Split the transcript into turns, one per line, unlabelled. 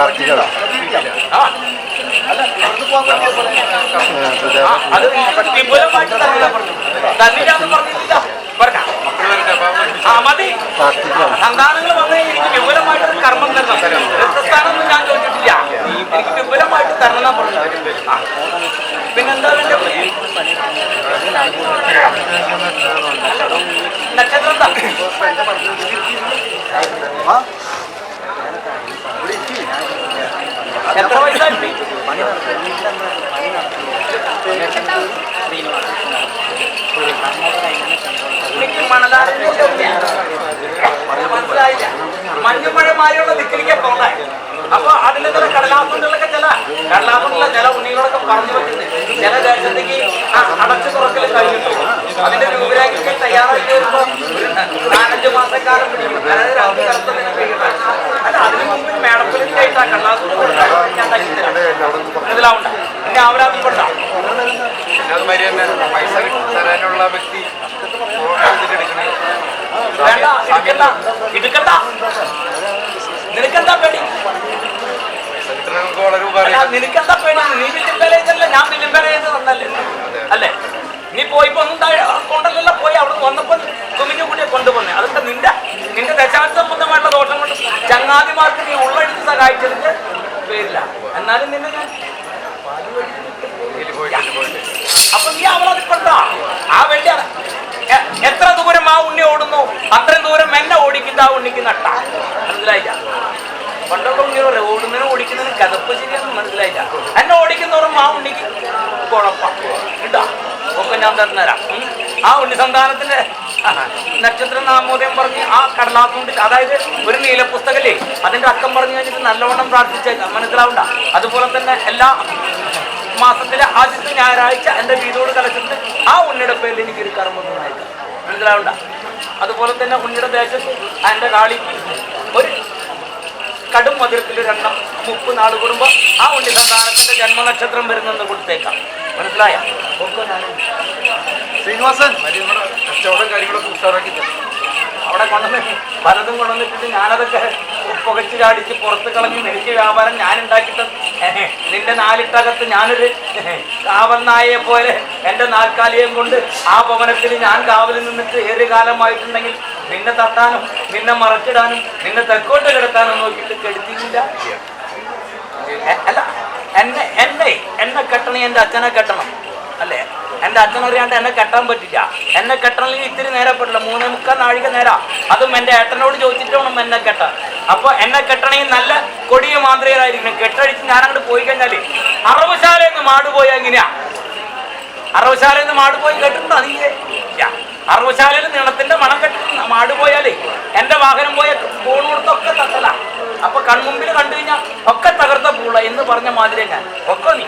കാർത്തികത
സന്താനങ്ങൾ വന്നു കഴിഞ്ഞാൽ എനിക്ക് വിപുലമായിട്ടൊരു കർമ്മം തരണം. രക്തസ്ഥാനമൊന്നും ഞാൻ ചോദിച്ചിട്ടില്ല. എനിക്ക് വിപുലമായിട്ട് തരണം പറഞ്ഞത് ആ. പിന്നെന്താ വേണ്ടത് നക്ഷത്രം എന്താ എത്ര വയസ്സായി മനസ്സിലായില്ല മഞ്ഞുമഴ മാറിയുള്ള ദിക്കിലേക്ക് പോകാൻ അപ്പൊ അതിന്റെ ചില കടലാസുകൊണ്ടുള്ളൊക്കെ ചില കടലാസുകൊണ്ടുള്ള ചില ഉണ്ണികളൊക്കെ പറഞ്ഞു വെക്കുന്നത് ചില ദേശത്തേക്ക് അടച്ചു തുറക്കൽ കഴിഞ്ഞിട്ടു അതിന്റെ രൂപരേഖയ്ക്ക് തയ്യാറാക്കി വരുമ്പോ നാലഞ്ച് മാസക്കാലം പിടിക്കും അതായത് രണ്ട് വേണ്ട എടുക്കണ്ട നിനക്കെന്താ പേടി? നിനക്കെന്താ പേടി? നീ ചെയ്തല്ല ഞാൻ വില്ലുമ്പേല ചെയ്ത് തന്നല്ലേ അല്ലേ? നീ പോയിപ്പോ ഒന്നും താഴെ കൊണ്ടല്ലല്ലോ പോയി. അവിടെ വന്നപ്പോ കുമിഞ്ഞു കൂടിയെ കൊണ്ടുപോന്നെ. അതൊക്കെ നിന്റെ? നിന്റെ ദശാംശ സംബന്ധമായിട്ടുള്ള ദോഷം കൊണ്ട് ചങ്ങാതിമാർക്ക് നീ ഉള്ളെടുത്ത് സഹായിച്ചതിന്റെ പേരില്ല എന്നാലും നിന്നെ ഞാൻ ഉണ്ണിക്ക് നട്ട. മനസ്സിലായില്ല? പണ്ടൊക്കെ ഉണ്ണി പറയാം ഓടുന്നതിനും ഓടിക്കുന്നതിനും കഥപ്പ് ശരിയാണെന്ന് മനസ്സിലായില്ല. എന്നെ ഓടിക്കുന്നവരും ആ ഉണ്ണിക്ക് കുഴപ്പം. ഒക്കെ ഞാൻ തരുന്നതരാം. ആ ഉണ്ണി സന്താനത്തിന്റെ നക്ഷത്ര നാമോദയം പറഞ്ഞ് ആ കടലാസുകൊണ്ട് അതായത് ഒരു നീലപുസ്തകല്ലേ അതിന്റെ അക്കം പറഞ്ഞു കഴിഞ്ഞിട്ട് നല്ലവണ്ണം പ്രാർത്ഥിച്ചേക്കാം മനസ്സിലാവണ്ട. അതുപോലെ തന്നെ എല്ലാ മാസത്തിലെ ആദ്യത്തെ ഞായറാഴ്ച എന്റെ വീടോട് കലച്ചിട്ട് ആ ഉണ്ണിയുടെ പേരിൽ എനിക്ക് ഒരു കർമ്മം മനസ്സിലാവണ്ട? അതുപോലെ തന്നെ ഉണ്ണിയുടെ ദേശത്ത് അതിന്റെ കാളിക്ക് ഒരു കടും മധുരത്തിൽ രണ്ടെണ്ണം മുപ്പ് നാട് കൂടുമ്പോൾ ആ ഉണ്ണി സന്താനത്തിന്റെ ജന്മനക്ഷത്രം വരുന്നെന്ന് കൊടുത്തേക്കാം. മനസ്സിലായ?
ശ്രീനിവാസൻ. കച്ചവടം കാര്യങ്ങളൊക്കെ ഉഷാറാക്കി തരും.
അവിടെ കൊണ്ടുവന്ന് പലതും കൊണ്ടുവന്നിട്ട് ഞാനതൊക്കെ പുകച്ച് ചാടിച്ച് പുറത്ത് കളഞ്ഞ് എനിക്ക് വ്യാപാരം ഞാൻ ഉണ്ടാക്കിയിട്ട് നിന്റെ നാലിട്ടകത്ത് ഞാനൊരു കാവൽ നായയെ പോലെ എന്റെ നാൽക്കാലിയും കൊണ്ട് ആ ഭവനത്തിൽ ഞാൻ കാവലിൽ നിന്നിട്ട് ഏറെ കാലമായിട്ടുണ്ടെങ്കിൽ നിന്നെ തട്ടാനും നിന്നെ മറച്ചിടാനും നിന്നെ തെക്കോട്ട് കിടത്താനും നോക്കിയിട്ട് കെടുത്തിയില്ല. അല്ല എന്നെ എന്നെ എന്നെ കെട്ടണം എന്റെ അച്ഛനെ കെട്ടണം. അല്ലേ? എന്റെ അച്ഛനറിയാണ്ട് എന്നെ കെട്ടാൻ പറ്റില്ല. എന്നെ കെട്ടണമെങ്കിൽ ഇത്തിരി നേരെ പറ്റില്ല മൂന്നേ മുക്കാൽ നാഴിക നേരാ. അതും എന്റെ ഏട്ടനോട് ചോദിച്ചിട്ട് വേണം എന്നെ കെട്ടാൻ. അപ്പോൾ എന്നെ കെട്ടണമെങ്കിൽ നല്ല കൊടിയ മാന്ത്രികരായിരിക്കണം. ഞാൻ അങ്ങോട്ട് പോയി കഴിഞ്ഞാൽ അറവുശാലയിൽ എന്ന് മാടുപോയാ എങ്ങനെയാ? അറവുശാലയിൽ എന്ന് മാടുപോയി കെട്ടുണ്ടോ നീ. അറവുശാലയിൽ നീളത്തിന്റെ മണം കെട്ടി മാട് പോയാലേ എന്റെ വാഹനം പോയ ഫോൺ കൊടുത്തൊക്കെ തത്തല അപ്പൊ കൺമുമ്പിൽ കണ്ടു കഴിഞ്ഞാൽ ഒക്കെ തകർത്ത പൂള എന്ന് പറഞ്ഞ മാതിരി ഞാൻ. ഒക്കെ നീ?